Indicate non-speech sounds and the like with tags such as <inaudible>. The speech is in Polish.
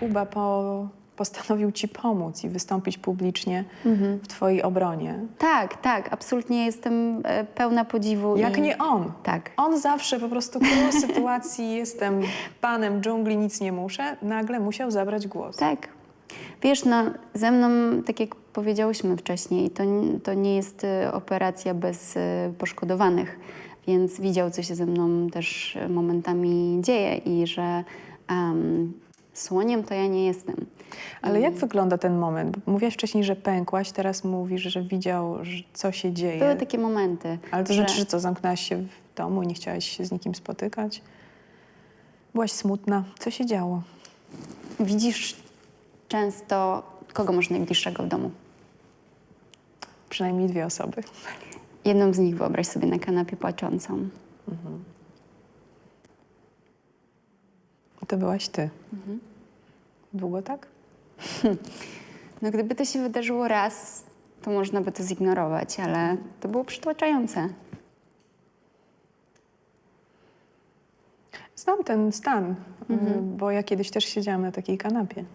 Kuba po, postanowił ci pomóc i wystąpić publicznie w twojej obronie. Tak, tak, absolutnie jestem e, pełna podziwu. Jak i... nie on. Tak. On zawsze po prostu król <laughs> sytuacji, jestem panem dżungli, nic nie muszę, nagle musiał zabrać głos. Tak. Wiesz, no, ze mną, tak jak powiedziałyśmy wcześniej, to, to nie jest e, operacja bez e, poszkodowanych, więc widział, co się ze mną też momentami dzieje i że em, słoniem to ja nie jestem. Ale jak wygląda ten moment? Mówiłaś wcześniej, że pękłaś, teraz mówisz, że widział, że co się dzieje. Były takie momenty. Ale to że... znaczy, że co, zamknęłaś się w domu i nie chciałaś się z nikim spotykać? Byłaś smutna. Co się działo? Widzisz często, kogo masz najbliższego w domu. Przynajmniej dwie osoby. Jedną z nich wyobraź sobie na kanapie płaczącą. To byłaś ty. Długo tak? <laughs> No gdyby to się wydarzyło raz, to można by to zignorować, ale to było przytłaczające. Znam ten stan, y, bo ja kiedyś też siedziałam na takiej kanapie.